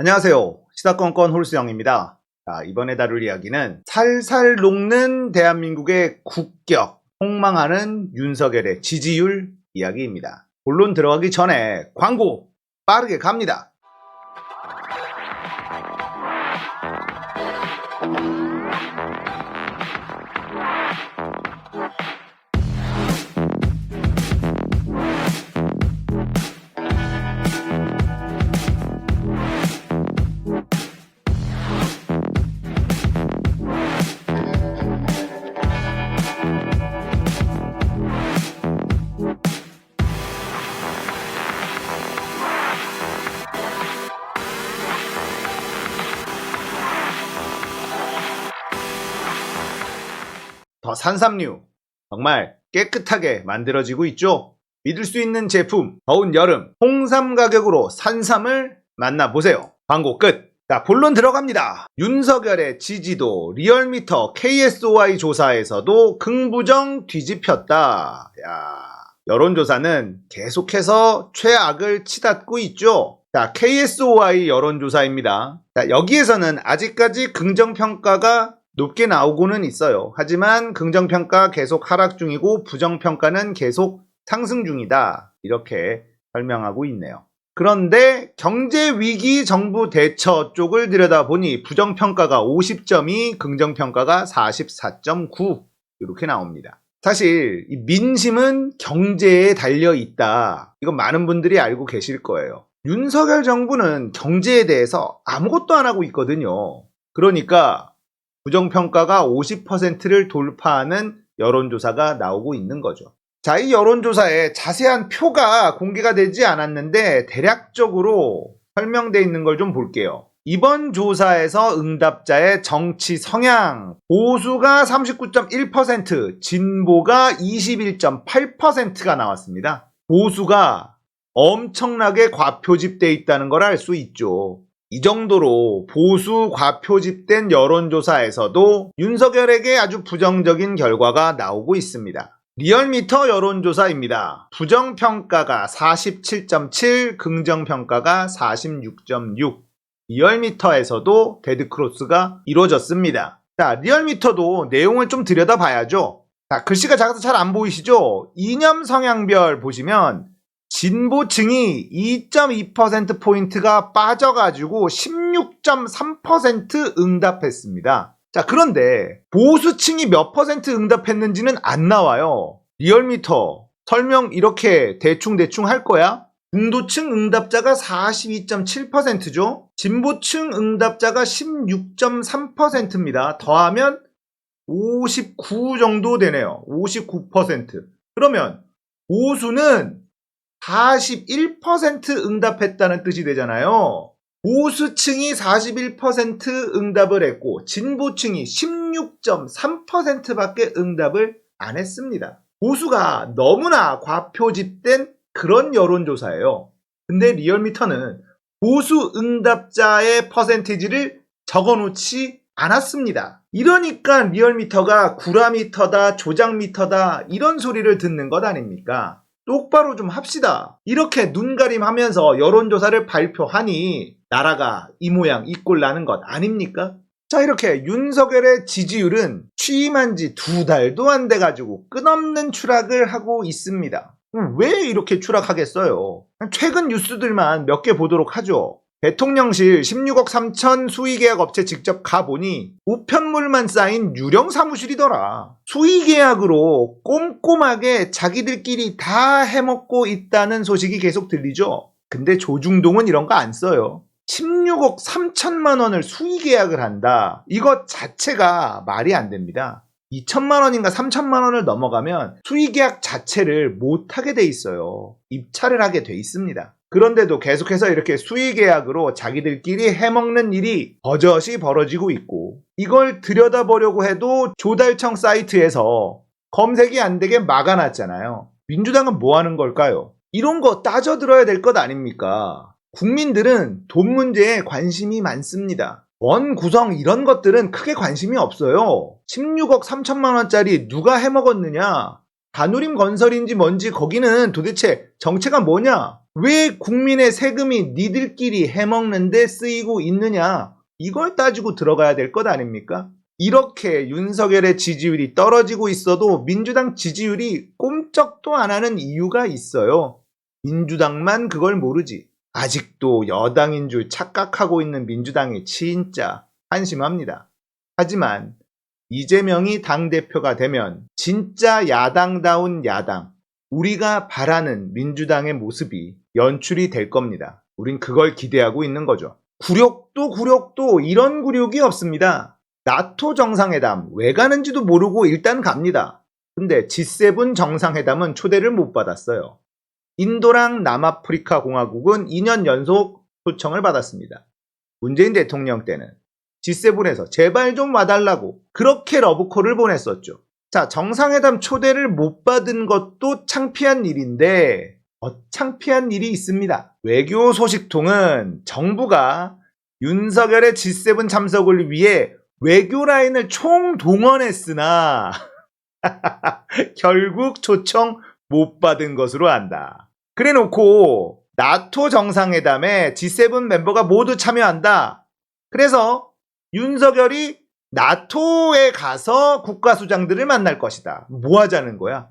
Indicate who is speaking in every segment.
Speaker 1: 안녕하세요. 시사건건 홀수영입니다. 자, 이번에 다룰 이야기는 살살 녹는 대한민국의 국격, 폭망하는 윤석열의 지지율 이야기입니다. 본론 들어가기 전에 광고 빠르게 갑니다. 산삼류 정말 깨끗하게 만들어지고 있죠. 믿을 수 있는 제품 더운 여름 홍삼 가격으로 산삼을 만나보세요. 광고 끝. 자 본론 들어갑니다. 윤석열의 지지도 리얼미터 KSOI 조사에서도 긍부정 뒤집혔다. 야 여론조사는 계속해서 최악을 치닫고 있죠. 자, KSOI 여론조사입니다. 자, 여기에서는 아직까지 긍정평가가 높게 나오고는 있어요. 하지만 긍정평가 계속 하락 중이고 부정평가는 계속 상승 중이다. 이렇게 설명하고 있네요. 그런데 경제위기 정부 대처 쪽을 들여다보니 부정평가가 50점이 긍정평가가 44.9 이렇게 나옵니다. 사실 이 민심은 경제에 달려 있다. 이건 많은 분들이 알고 계실 거예요. 윤석열 정부는 경제에 대해서 아무것도 안 하고 있거든요. 그러니까 부정평가가 50%를 돌파하는 여론조사가 나오고 있는 거죠. 자, 이 여론조사에 자세한 표가 공개가 되지 않았는데 대략적으로 설명되어 있는 걸 좀 볼게요. 이번 조사에서 응답자의 정치 성향, 보수가 39.1%, 진보가 21.8%가 나왔습니다. 보수가 엄청나게 과표집돼 있다는 걸 알 수 있죠. 이 정도로 보수 과표집된 여론조사에서도 윤석열에게 아주 부정적인 결과가 나오고 있습니다. 리얼미터 여론조사입니다. 부정평가가 47.7, 긍정평가가 46.6. 리얼미터에서도 데드크로스가 이루어졌습니다. 자, 리얼미터도 내용을 좀 들여다봐야죠. 자, 글씨가 작아서 잘 안 보이시죠? 이념 성향별 보시면 진보층이 2.2%포인트가 빠져가지고 16.3% 응답했습니다. 자, 그런데 보수층이 몇 퍼센트 응답했는지는 안 나와요. 리얼미터 설명 이렇게 대충대충 할 거야? 중도층 응답자가 42.7%죠. 진보층 응답자가 16.3%입니다. 더하면 59 정도 되네요. 59%. 그러면 보수는 41% 응답했다는 뜻이 되잖아요. 보수층이 41% 응답을 했고 진보층이 16.3%밖에 응답을 안 했습니다. 보수가 너무나 과표집된 그런 여론조사예요. 근데 리얼미터는 보수 응답자의 퍼센티지를 적어놓지 않았습니다. 이러니까 리얼미터가 구라미터다, 조작미터다 이런 소리를 듣는 것 아닙니까? 똑바로 좀 합시다. 이렇게 눈가림하면서 여론조사를 발표하니 나라가 이 모양 이 꼴 나는 것 아닙니까? 자 이렇게 윤석열의 지지율은 취임한 지 두 달도 안 돼가지고 끝없는 추락을 하고 있습니다. 음, 왜 이렇게 추락하겠어요? 최근 뉴스들만 몇 개 보도록 하죠. 대통령실 16억 3천 수의계약 업체 직접 가보니 우편물만 쌓인 유령 사무실이더라. 수의계약으로 꼼꼼하게 자기들끼리 다 해먹고 있다는 소식이 계속 들리죠. 근데 조중동은 이런 거 안 써요. 16억 3천만 원을 수의계약을 한다. 이것 자체가 말이 안 됩니다. 2천만 원인가 3천만 원을 넘어가면 수의계약 자체를 못하게 돼 있어요. 입찰을 하게 돼 있습니다. 그런데도 계속해서 이렇게 수의 계약으로 자기들끼리 해먹는 일이 버젓이 벌어지고 있고 이걸 들여다보려고 해도 조달청 사이트에서 검색이 안 되게 막아놨잖아요. 민주당은 뭐 하는 걸까요? 이런 거 따져 들어야 될 것 아닙니까? 국민들은 돈 문제에 관심이 많습니다. 원 구성 이런 것들은 크게 관심이 없어요. 16억 3천만 원짜리 누가 해먹었느냐? 다누림 건설인지 뭔지 거기는 도대체 정체가 뭐냐? 왜 국민의 세금이 니들끼리 해먹는데 쓰이고 있느냐? 이걸 따지고 들어가야 될 것 아닙니까? 이렇게 윤석열의 지지율이 떨어지고 있어도 민주당 지지율이 꼼짝도 안 하는 이유가 있어요. 민주당만 그걸 모르지. 아직도 여당인 줄 착각하고 있는 민주당이 진짜 한심합니다. 하지만 이재명이 당대표가 되면 진짜 야당다운 야당, 우리가 바라는 민주당의 모습이 연출이 될 겁니다. 우린 그걸 기대하고 있는 거죠. 굴욕도 굴욕도 이런 굴욕이 없습니다. 나토 정상회담 왜 가는지도 모르고 일단 갑니다. 근데 G7 정상회담은 초대를 못 받았어요. 인도랑 남아프리카 공화국은 2년 연속 초청을 받았습니다. 문재인 대통령 때는 G7에서 제발 좀 와달라고 그렇게 러브콜을 보냈었죠. 자, 정상회담 초대를 못 받은 것도 창피한 일인데, 어, 창피한 일이 있습니다. 외교 소식통은 정부가 윤석열의 G7 참석을 위해 외교 라인을 총동원했으나, 결국 초청 못 받은 것으로 안다. 그래 놓고, 나토 정상회담에 G7 멤버가 모두 참여한다. 그래서 윤석열이 나토에 가서 국가수장들을 만날 것이다. 뭐 하자는 거야?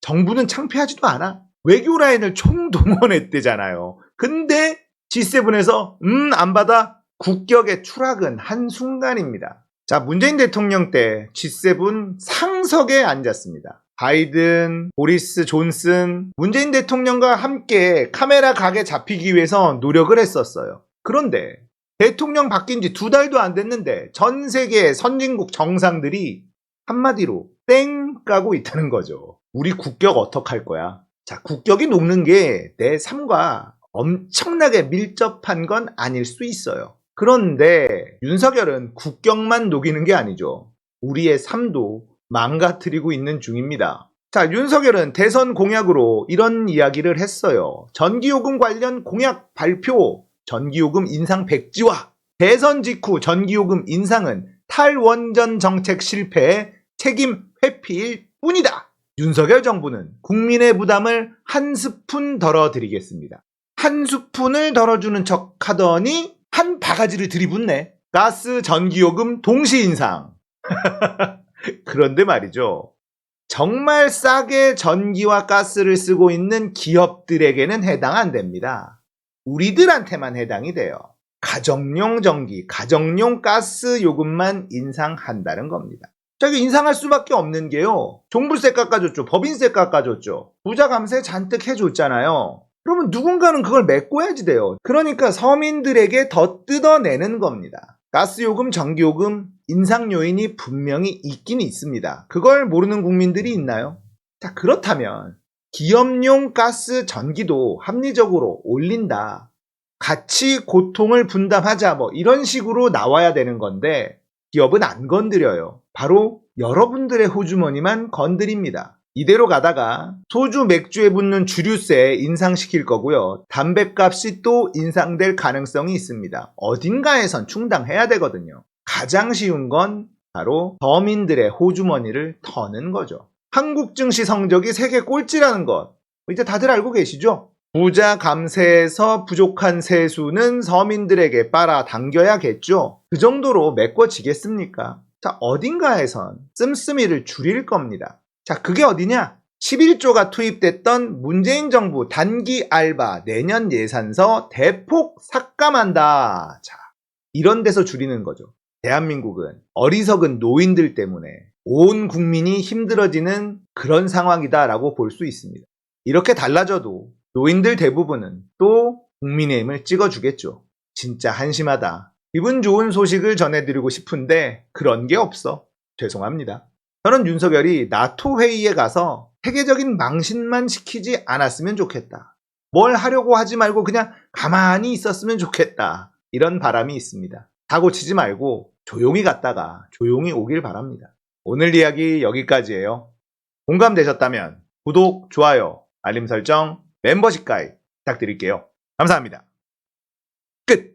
Speaker 1: 정부는 창피하지도 않아. 외교 라인을 총동원했대잖아요. 근데 G7에서 음, 안 받아? 국격의 추락은 한순간입니다. 자, 문재인 대통령 때 G7 상석에 앉았습니다. 바이든, 보리스 존슨, 문재인 대통령과 함께 카메라 각에 잡히기 위해서 노력을 했었어요. 그런데 대통령 바뀐 지 두 달도 안 됐는데 전 세계 선진국 정상들이 한마디로 땡 까고 있다는 거죠. 우리 국격 어떡할 거야? 자, 국격이 녹는 게 내 삶과 엄청나게 밀접한 건 아닐 수 있어요. 그런데 윤석열은 국격만 녹이는 게 아니죠. 우리의 삶도 망가뜨리고 있는 중입니다. 자, 윤석열은 대선 공약으로 이런 이야기를 했어요. 전기요금 관련 공약 발표, 전기요금 인상 백지화, 대선 직후 전기요금 인상은 탈원전 정책 실패의 책임 회피일 뿐이다. 윤석열 정부는 국민의 부담을 한 스푼 덜어드리겠습니다. 한 스푼을 덜어주는 척 하더니 한 바가지를 들이붓네. 가스 전기요금 동시 인상. 그런데 말이죠. 정말 싸게 전기와 가스를 쓰고 있는 기업들에게는 해당 안 됩니다. 우리들한테만 해당이 돼요. 가정용 전기, 가정용 가스 요금만 인상한다는 겁니다. 저기 인상할 수밖에 없는 게요. 종부세 깎아줬죠. 법인세 깎아줬죠. 부자 감세 잔뜩 해줬잖아요. 그러면 누군가는 그걸 메꿔야지 돼요. 그러니까 서민들에게 더 뜯어내는 겁니다. 가스요금, 전기요금 인상 요인이 분명히 있긴 있습니다. 그걸 모르는 국민들이 있나요? 자, 그렇다면 기업용 가스, 전기도 합리적으로 올린다. 같이 고통을 분담하자 뭐 이런 식으로 나와야 되는 건데 기업은 안 건드려요. 바로 여러분들의 호주머니만 건드립니다. 이대로 가다가 소주 맥주에 붙는 주류세 인상시킬 거고요. 담배값이 또 인상될 가능성이 있습니다. 어딘가에선 충당해야 되거든요. 가장 쉬운 건 바로 서민들의 호주머니를 터는 거죠. 한국 증시 성적이 세계 꼴찌라는 것. 이제 다들 알고 계시죠? 부자 감세에서 부족한 세수는 서민들에게 빨아당겨야겠죠. 그 정도로 메꿔지겠습니까? 자, 어딘가에선 씀씀이를 줄일 겁니다. 자, 그게 어디냐? 11조가 투입됐던 문재인 정부 단기 알바 내년 예산서 대폭 삭감한다. 자, 이런 데서 줄이는 거죠. 대한민국은 어리석은 노인들 때문에 온 국민이 힘들어지는 그런 상황이다라고 볼 수 있습니다. 이렇게 달라져도 노인들 대부분은 또 국민의힘을 찍어주겠죠. 진짜 한심하다. 기분 좋은 소식을 전해드리고 싶은데 그런 게 없어. 죄송합니다. 저는 윤석열이 나토 회의에 가서 세계적인 망신만 시키지 않았으면 좋겠다. 뭘 하려고 하지 말고 그냥 가만히 있었으면 좋겠다. 이런 바람이 있습니다. 사고 치지 말고 조용히 갔다가 조용히 오길 바랍니다. 오늘 이야기 여기까지예요. 공감되셨다면 구독, 좋아요, 알림 설정, 멤버십 가입 부탁드릴게요. 감사합니다. 끝!